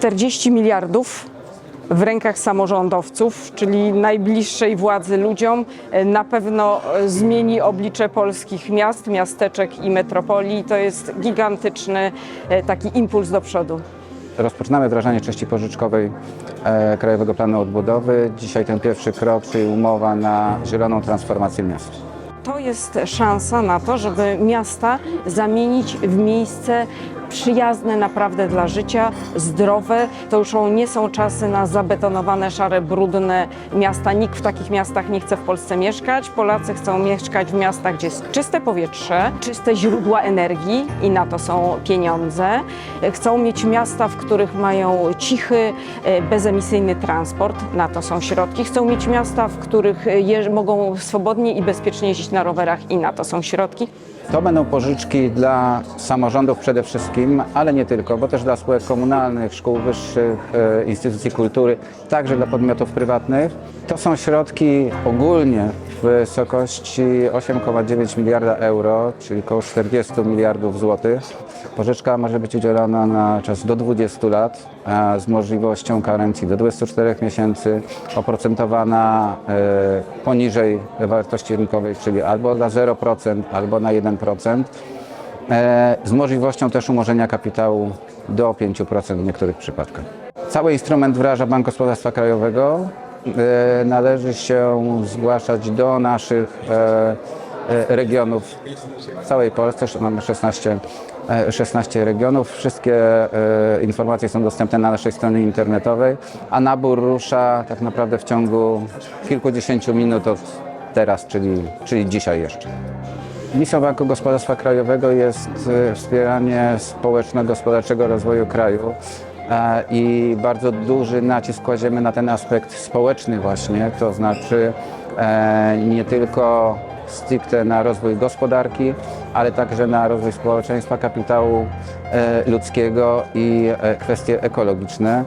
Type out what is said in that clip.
40 miliardów w rękach samorządowców, czyli najbliższej władzy ludziom, e, na pewno e, zmieni oblicze polskich miast, miasteczek i metropolii. To jest gigantyczny e, taki impuls do przodu. Rozpoczynamy wdrażanie części pożyczkowej Krajowego Planu Odbudowy. Dzisiaj ten pierwszy krok, czyli umowa na zieloną transformację miast. To jest szansa na to, żeby miasta zamienić w miejsce przyjazne naprawdę dla życia, zdrowe. To już nie są czasy na zabetonowane, szare, brudne miasta. Nikt w takich miastach nie chce w Polsce mieszkać. Polacy chcą mieszkać w miastach, gdzie jest czyste powietrze, czyste źródła energii i na to są pieniądze. Chcą mieć miasta, w których mają cichy, e, bezemisyjny transport, na to są środki. Chcą mieć miasta, w których e, mogą swobodnie i bezpiecznie jeździć na rowerach i na to są środki. To będą pożyczki dla samorządów przede wszystkim, ale nie tylko, bo też dla spółek komunalnych, szkół wyższych, e, instytucji kultury, także dla podmiotów prywatnych. To są środki ogólnie w wysokości 8,9 miliarda euro, czyli około 40 miliardów złotych. Pożyczka może być udzielona na czas do 20 lat z możliwością karencji do 24 miesięcy, oprocentowana e, poniżej wartości rynkowej, czyli albo na 0%, albo na 1%, e, z możliwością też umorzenia kapitału do 5% w niektórych przypadkach. Cały instrument wdraża Bank Gospodarstwa Krajowego. E, Należy się zgłaszać do naszych e, e, regionów w całej Polsce. Mamy 16, e, 16 regionów. Wszystkie e, informacje są dostępne na naszej stronie internetowej, a nabór rusza tak naprawdę w ciągu kilkudziesięciu minut od teraz, czyli, czyli dzisiaj jeszcze. Misją Banku Gospodarstwa Krajowego jest e, wspieranie społeczno-gospodarczego rozwoju kraju e, i bardzo duży nacisk kładziemy na ten aspekt społeczny właśnie, to znaczy e, nie tylko stricte na rozwój gospodarki, ale także na rozwój społeczeństwa, kapitału ludzkiego i kwestie ekologiczne.